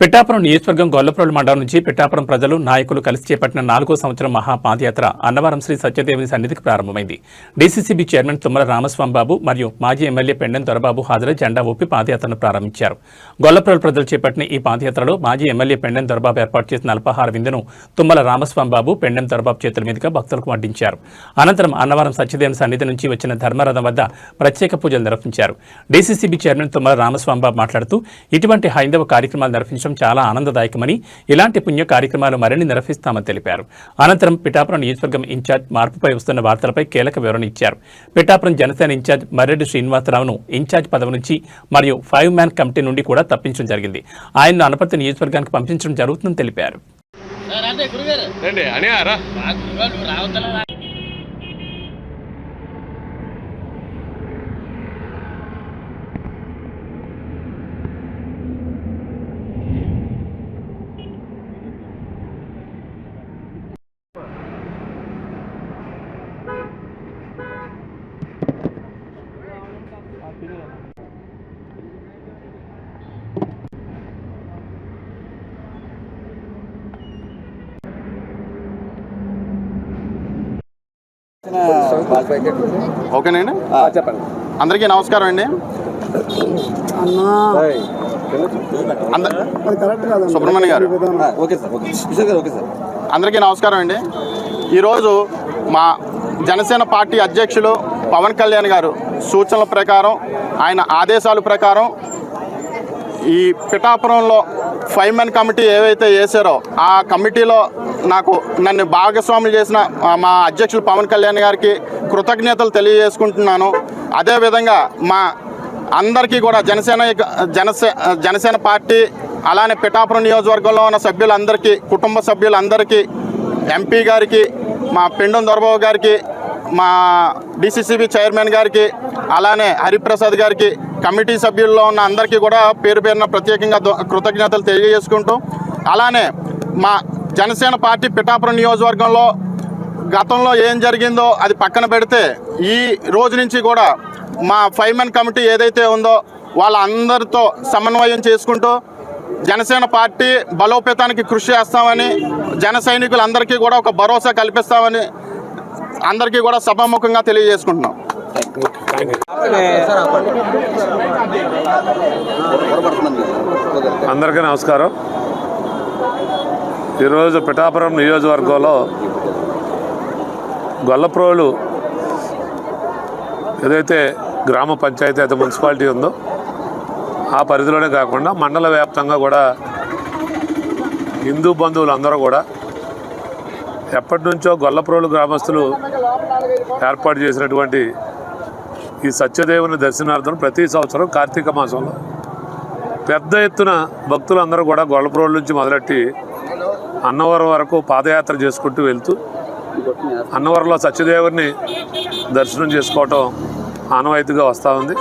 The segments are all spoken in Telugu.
పిఠాపురం నియోజకవర్గం గొల్లప్రోలు మండలం నుంచి పిఠాపురం ప్రజలు నాయకులు కలిసి చేపట్టిన నాలుగో సంవత్సరం మహాపాదయాత్ర అన్నవరం శ్రీ సత్యదేవుని సన్నిధికి ప్రారంభమైంది. డీసీసీబీ చైర్మన్ తుమ్మల రామస్వామిబాబు మరియు మాజీ ఎమ్మెల్యే పెండెం దొరబాబు హాజరై జెండా ఊపి పాదయాత్రను ప్రారంభించారు. గొల్లప్రోలు ప్రజలు చేపట్టిన ఈ పాదయాత్రలో మాజీ ఎమ్మెల్యే పెండెం దొరబాబు ఏర్పాటు చేసిన అల్పాహార విందును తుమ్మల రామస్వామిబాబు పెండెం దొరబాబు చేతుల మీదుగా భక్తులకు వడ్డించారు. అనంతరం అన్నవరం సత్యదేవుని సన్నిధి నుంచి వచ్చిన ధర్మరథం వద్ద ప్రత్యేక పూజలు నిర్వహించారు. డీసీసీబీ చైర్మన్ తుమ్మల రామస్వామిబాబు మాట్లాడుతూ ఇటువంటి హైందవ కార్యక్రమాలు నిర్వహించడం చాలా ఆనందదాయకమని ఇలాంటి పుణ్య కార్యక్రమాలు మరిన్ని నిర్వహిస్తామని తెలిపారు. అనంతరం పిఠాపురం నియోజకవర్గం ఇన్ఛార్జ్ మార్పుపై వస్తున్న వార్తలపై కీలక వివరణ ఇచ్చారు. పిఠాపురం జనసేన ఇన్ఛార్జ్ మర్రెడ్డి శ్రీనివాసరావును ఇన్ఛార్జ్ పదవి నుంచి మరియు ఫైవ్ మ్యాన్ కమిటీ నుండి కూడా తప్పించడం జరిగింది. ఆయన్ను అనపర్తి నియోజకవర్గానికి పంపించడం జరుగుతుందని తెలిపారు. ఓకేనండి? చెప్పండి. అందరికీ నమస్కారం అండి. సుబ్రహ్మణ్య గారు. ఓకే సార్ ఓకే కిషోర్ గారు ఓకే సార్. అందరికీ నమస్కారం అండి. ఈరోజు మా జనసేన పార్టీ అధ్యక్షులు పవన్ కళ్యాణ్ గారు సూచనల ప్రకారం ఆయన ఆదేశాల ప్రకారం ఈ పిఠాపురంలో ఫైవ్ మెన్ కమిటీ ఏవైతే వేశారో ఆ కమిటీలో నాకు నన్ను భాగస్వాములు చేసిన మా అధ్యక్షులు పవన్ కళ్యాణ్ గారికి కృతజ్ఞతలు తెలియజేసుకుంటున్నాను. అదేవిధంగా మా అందరికీ కూడా జనసేన జనసే జనసేన పార్టీ అలానే పిఠాపురం నియోజకవర్గంలో ఉన్న సభ్యులందరికీ కుటుంబ సభ్యులందరికీ ఎంపీ గారికి మా పెండం దొరబాబు గారికి మా డిసిసిబి చైర్మన్ గారికి అలానే హరిప్రసాద్ గారికి కమిటీ సభ్యుల్లో ఉన్న అందరికీ కూడా పేరు పేరున ప్రత్యేకంగా కృతజ్ఞతలు తెలియజేసుకుంటూ అలానే మా జనసేన పార్టీ పిఠాపురం నియోజకవర్గంలో గతంలో ఏం జరిగిందో అది పక్కన పెడితే ఈ రోజు నుంచి కూడా మా ఫైవ్ మెన్ కమిటీ ఏదైతే ఉందో వాళ్ళందరితో సమన్వయం చేసుకుంటూ జనసేన పార్టీ బలోపేతానికి కృషి చేస్తామని జన సైనికులందరికీ కూడా ఒక భరోసా కల్పిస్తామని అందరికీ కూడా సభాముఖంగా తెలియజేసుకుంటున్నాం. అందరికీ నమస్కారం. ఈరోజు పిఠాపురం నియోజకవర్గంలో గొల్లప్రోలు ఏదైతే గ్రామ పంచాయతీ అయితే మున్సిపాలిటీ ఉందో ఆ పరిధిలోనే కాకుండా మండల వ్యాప్తంగా కూడా హిందూ బంధువులు అందరూ కూడా ఎప్పటి నుంచో గొల్లప్రోలు గ్రామస్తులు ఏర్పాటు చేసినటువంటి ఈ సత్యదేవుని దర్శనార్థం ప్రతి సంవత్సరం కార్తీక మాసంలో పెద్ద ఎత్తున భక్తులందరూ కూడా గొల్లప్రోలు నుంచి మొదలెట్టి అన్నవరం వరకు పాదయాత్ర చేసుకుంటూ వెళ్తూ అన్నవరంలో సత్యదేవుని దర్శనం చేసుకోవటం ఆనవాయితీగా వస్తూ ఉంది.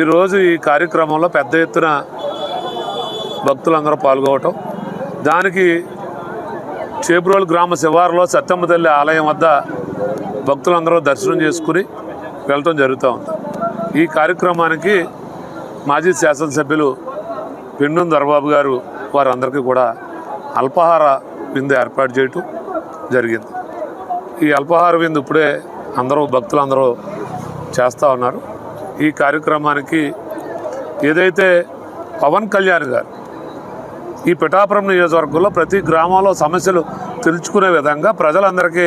ఈరోజు ఈ కార్యక్రమంలో పెద్ద ఎత్తున భక్తులందరూ పాల్గొవటం. దానికి చేబ్రోలు గ్రామ శివారులో సత్యమ్మ తల్లి ఆలయం వద్ద భక్తులందరూ దర్శనం చేసుకుని వెళ్ళటం జరుగుతూ ఉంది. ఈ కార్యక్రమానికి మాజీ శాసనసభ్యులు పెండుం దొరబాబు గారు వారందరికీ కూడా అల్పాహార విందు ఏర్పాటు చేయటం జరిగింది. ఈ అల్పాహార విందు ఇప్పుడే అందరూ భక్తులందరూ చేస్తూ ఉన్నారు. ఈ కార్యక్రమానికి ఏదైతే పవన్ కళ్యాణ్ గారు ఈ పిఠాపురం నియోజకవర్గంలో ప్రతి గ్రామంలో సమస్యలు తెలుసుకునే విధంగా ప్రజలందరికీ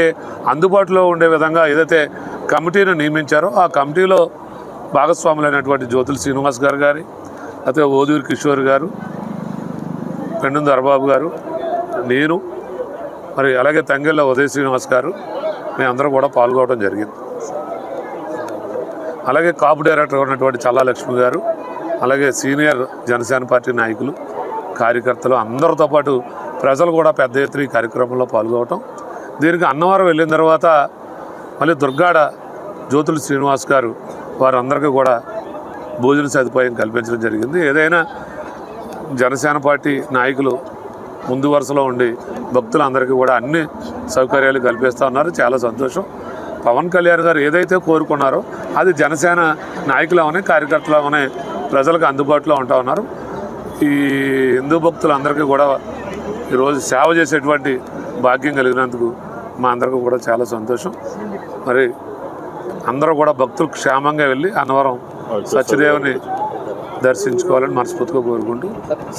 అందుబాటులో ఉండే విధంగా ఏదైతే కమిటీని నియమించారో. ఆ కమిటీలో భాగస్వాములైనటువంటి జ్యోతుల శ్రీనివాస్ గారు గారి అయితే ఓదూరి కిషోర్ గారు పెండు దర్బాబు గారు నేను మరి అలాగే తంగెళ్ళ ఉదయ శ్రీనివాస్ గారు మేమందరం కూడా పాల్గొనడం జరిగింది. అలాగే కాపు డైరెక్టర్ ఉన్నటువంటి చల్లాలక్ష్మి గారు అలాగే సీనియర్ జనసేన పార్టీ నాయకులు కార్యకర్తలు అందరితో పాటు ప్రజలు కూడా పెద్ద ఎత్తున ఈ కార్యక్రమంలో పాల్గొనటం. దీనికి అన్నవరం వెళ్ళిన తర్వాత మళ్ళీ దుర్గాడ జ్యోతులు శ్రీనివాస్ గారు వారందరికీ కూడా భోజన సదుపాయం కల్పించడం జరిగింది. ఏదైనా జనసేన పార్టీ నాయకులు ముందు వరుసలో ఉండి భక్తులందరికీ కూడా అన్ని సౌకర్యాలు కల్పిస్తూ ఉన్నారు. చాలా సంతోషం. పవన్ కళ్యాణ్ గారు ఏదైతే కోరుకున్నారో అది జనసేన నాయకులు కార్యకర్తలమని కార్యకర్తలు ప్రజలకు అందుబాటులో ఉంటా ఉన్నారు. ఈ హిందూ భక్తులందరికీ కూడా ఈరోజు సేవ చేసేటువంటి భాగ్యం కలిగినందుకు మా అందరికీ కూడా చాలా సంతోషం. మరి అందరూ కూడా భక్తులు క్షేమంగా వెళ్ళి అన్నవరం సత్యదేవుని దర్శించుకోవాలని మనస్ఫూర్తిగా కోరుకుంటూ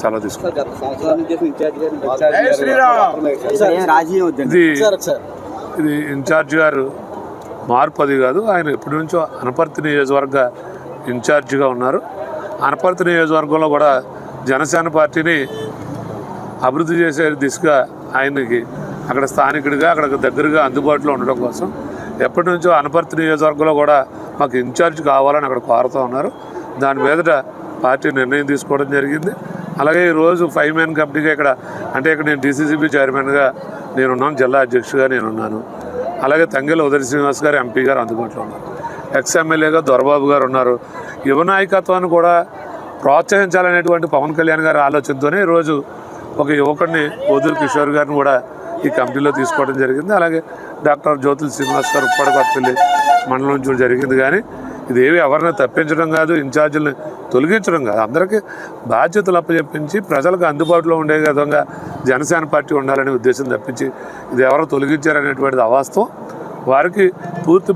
సెలవు తీసుకుంటాం. ఇది ఇది ఇన్ఛార్జ్ గారు మార్పు అది కాదు ఆయన ఎప్పటి నుంచో అనపర్తి నియోజకవర్గ ఇన్ఛార్జిగా ఉన్నారు. అనపర్తి నియోజకవర్గంలో కూడా జనసేన పార్టీని అభివృద్ధి చేసే దిశగా ఆయనకి అక్కడ స్థానికుడిగా అక్కడ దగ్గరగా అందుబాటులో ఉండడం కోసం ఎప్పటి నుంచో అనపర్తి నియోజకవర్గంలో కూడా మాకు ఇన్ఛార్జ్ కావాలని అక్కడ కోరుతూ ఉన్నారు. దాని మీదట పార్టీ నిర్ణయం తీసుకోవడం జరిగింది. అలాగే ఈరోజు ఫైవ్ మ్యాన్ కమిటీగా ఇక్కడ అంటే ఇక్కడ నేను డీసీసీబీ చైర్మన్గా నేనున్నాను జిల్లా అధ్యక్షుడిగా నేనున్నాను. అలాగే తంగెల ఉదయ శ్రీనివాస్ గారు ఎంపీ గారు అందుబాటులో ఉన్నారు. ఎక్స్ ఎమ్మెల్యేగా దొరబాబు గారు ఉన్నారు. యువ నాయకత్వాన్ని కూడా ప్రోత్సహించాలనేటువంటి పవన్ కళ్యాణ్ గారి ఆలోచనతోనే ఈరోజు ఒక యువకుడిని ఓదురు కిషోర్ గారిని కూడా ఈ కమిటీలో తీసుకోవడం జరిగింది. అలాగే డాక్టర్ జ్యోతుల శ్రీనివాస్ గారు ఉప్పడకొత్తపల్లి మండలం నుంచి జరిగింది. కానీ ఇదేవి ఎవరిని తప్పించడం కాదు ఇన్ఛార్జీలను తొలగించడం కాదు. అందరికీ బాధ్యతలు అప్పచెప్పించి ప్రజలకు అందుబాటులో ఉండే విధంగా జనసేన పార్టీ ఉండాలనే ఉద్దేశం తప్పించి ఇది ఎవరు తొలగించారనేటువంటిది అవాస్తవం. వారికి పూర్తి